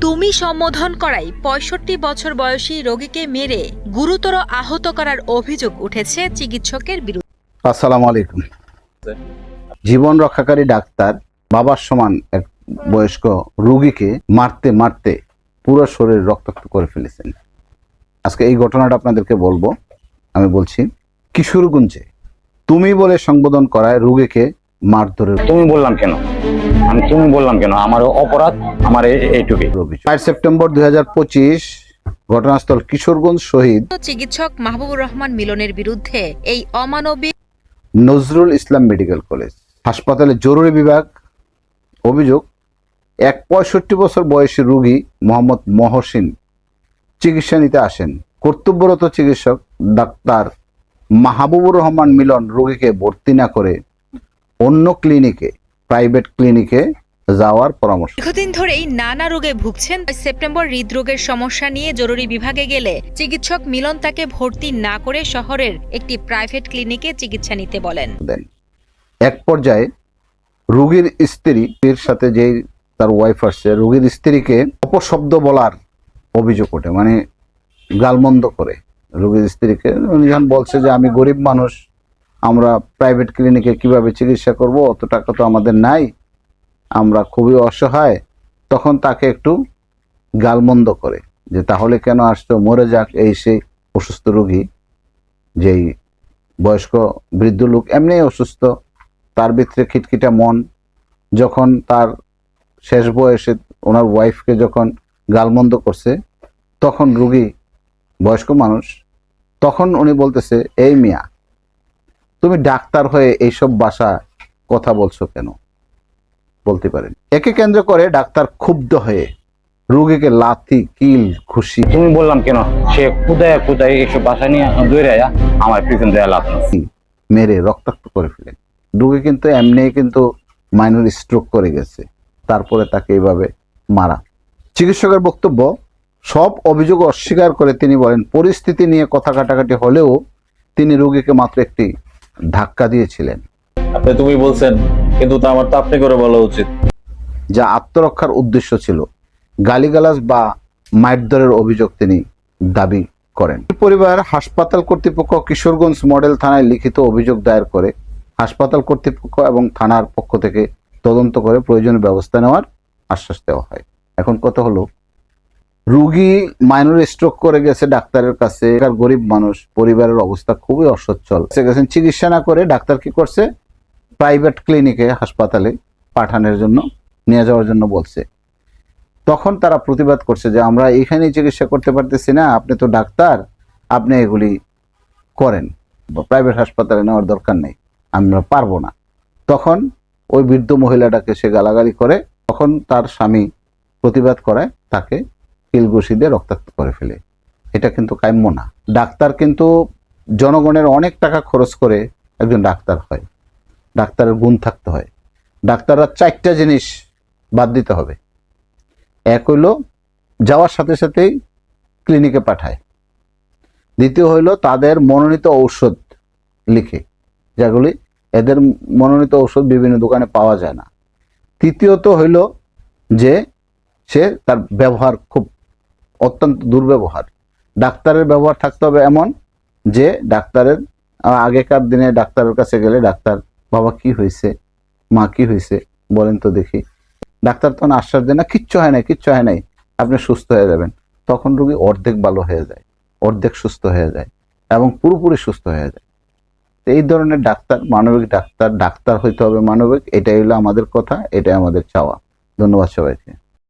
তুমি সম্বোধন করাই পঁয়ষট্টি বছর বয়সী রোগীকে মেরে গুরুতর আহত করার অভিযোগ উঠেছে চিকিৎসকের বিরুদ্ধে। আসসালামু আলাইকুম। জীবন রক্ষাকারী ডাক্তার বাবার সমান এক বয়স্ক রোগীকে মারতে মারতে পুরো শরীর রক্তাক্ত করে ফেলেছেন। আজকে এই ঘটনাটা আপনাদেরকে বলব। আমি বলছি কিশোরগঞ্জে তুমি বলে সংবোধন করায় রোগীকে মারধরের তুমি বললাম কেন? আমি তুমি বললাম কেন? আমার অপরাধ আমার এইটুকুই। চার সেপ্টেম্বর দুই ঘটনাস্থল কিশোরগঞ্জ শহীদ চিকিৎসক মাহবুবুর রহমান মিলনের বিরুদ্ধে এই অমানবিক নজরুল ইসলাম মেডিকেল কলেজ হাসপাতালে জরুরি বিভাগ অভিযোগ এক পঁয়ষট্টি বছর বয়সী রোগী মোহাম্মদ মহসিন চিকিৎসা নিতে আসেন। কর্তব্যরত চিকিৎসক ডাক্তার মাহবুবুর রহমান মিলন রোগীকে ভর্তি না করে অন্য ক্লিনিকে প্রাইভেট ক্লিনিকে যাওয়ার পরামর্শ। দীর্ঘদিন ধরেই নানা রোগে ভুগছেন। সেপ্টেম্বর হৃদরোগের সমস্যা নিয়ে জরুরি বিভাগে গেলে চিকিৎসক মিলন তাকে ভর্তি না করে শহরের একটি প্রাইভেট ক্লিনিকে চিকিৎসা নিতে বলেন। এক পর্যায়ে রোগীর স্ত্রীর সাথে যেই তার ওয়াইফ আসছে রোগীর স্ত্রীকে অপশব্দ বলার অভিযোগ ওঠে মানে গালমন্দ করে। রোগীর স্ত্রীকে উনি যখন বলছে যে আমি গরিব মানুষ আমরা প্রাইভেট ক্লিনিকে কীভাবে চিকিৎসা করব, অত টাকা তো আমাদের নাই, আমরা খুবই অসহায়, তখন তাকে একটু গালমন্দ করে যে তাহলে কেন আসতো মরে যাক এই সেই অসুস্থ রোগী, যেই বয়স্ক বৃদ্ধ লোক এমনি অসুস্থ, তার ভিতরে খিটখিটা মন, যখন তার শেষ বয়সে ওনার ওয়াইফকে যখন গালমন্দ করছে, তখন রুগী, বয়স্ক মানুষ, তখন উনি বলতেছে, এই মিয়া তুমি ডাক্তার হয়ে এইসব বাসা কথা বলছো কেন? বলতে পারেন। একে কেন্দ্র করে ডাক্তার ক্ষুব্ধ হয়ে রুগীকে লাথি কিল খুশি তুমি বললাম কেন? সে কোথায় কোথায় এসব বাসা নিয়ে দৌড়ে আমার পিছন দেয়া লাভ মেরে রক্তাক্ত করে ফেলেন রোগী কিন্তু এমনি কিন্তু মাইনর স্ট্রোক করে গেছে। তারপরে তাকে এইভাবে মারা। চিকিৎসকের বক্তব্য সব অভিযোগ অস্বীকার করে তিনি বলেন পরিস্থিতি নিয়ে কথা কাটাকাটি হলেও তিনি রোগীকে মাত্র একটি ধাক্কা দিয়েছিলেন। আপনি তুমি বলছেন কিন্তু তা আমার তো আপনি করে বলা উচিত। যা আত্মরক্ষার উদ্দেশ্য ছিল। গালিগালাজ বা মারধরের অভিযোগ তিনি দাবি করেন। পরিবার হাসপাতাল কর্তৃপক্ষ কিশোরগঞ্জ মডেল থানায় লিখিত অভিযোগ দায়ের করে হাসপাতাল কর্তৃপক্ষ এবং থানার পক্ষ থেকে তদন্ত করে প্রয়োজনীয় ব্যবস্থা নেওয়ার আশ্বাস দেওয়া হয়। এখন কথা হলো রুগী মাইনর স্ট্রোক করে গেছে ডাক্তারের কাছে গরিব মানুষ, পরিবারের অবস্থা খুবই অসচ্ছল। সে গেছেন চিকিৎসা না করে ডাক্তার কি করছে? প্রাইভেট ক্লিনিকে হাসপাতালে পাঠানোর জন্য, নিয়ে যাওয়ার জন্য বলছে। তখন তারা প্রতিবাদ করছে যে, আমরা এখানেই চিকিৎসা করতে পারতেছি না, আপনি তো ডাক্তার, আপনি এগুলি করেন। প্রাইভেট হাসপাতালে নেওয়ার দরকার নেই, আমরা পারব না। তখন ওই বৃদ্ধ মহিলাটাকে সে গালাগালি করে, তখন তার স্বামী প্রতিবাদ করায় তাকে কিলঘুষি দিয়ে রক্তাক্ত করে ফেলে। এটা কিন্তু কাম্য না। ডাক্তার কিন্তু জনগণের অনেক টাকা খরচ করে একজন ডাক্তার হয়। ডাক্তারের গুণ থাকতে হয়। ডাক্তাররা চারটা জিনিস বাদ দিতে হবে। এক হইল, যাওয়ার সাথে সাথেই ক্লিনিকে পাঠায়। দ্বিতীয় হইল, তাদের মনোনীত ঔষধ লিখে, যেগুলি এদের মনোনীত ঔষধ বিভিন্ন দোকানে পাওয়া যায় না। তৃতীয়ত হইল যে, সে তার ব্যবহার খুব অত্যন্ত দুর্ব্যবহার। ডাক্তারের ব্যবহার থাকতে হবে এমন যে ডাক্তারের আগেকার দিনে ডাক্তারের কাছে গেলে ডাক্তার, বাবা, কি হয়েছে? মা, কি হয়েছে? বলেন তো দেখি। ডাক্তার তখন আশ্বাস দেয়, না, কিচ্ছু হয় নাই, কিচ্ছু হয় নাই। আপনি সুস্থ হয়ে যাবেন। তখন রোগী অর্ধেক ভালো হয়ে যায়, অর্ধেক সুস্থ হয়ে যায় এবং পুরোপুরি সুস্থ হয়ে যায়। এই ধরনের ডাক্তার, মানবিক ডাক্তার ডাক্তার হইতে হবে মানবিক, এটাই হলো আমাদের কথা, এটাই আমাদের চাওয়া। ধন্যবাদ সবাইকে।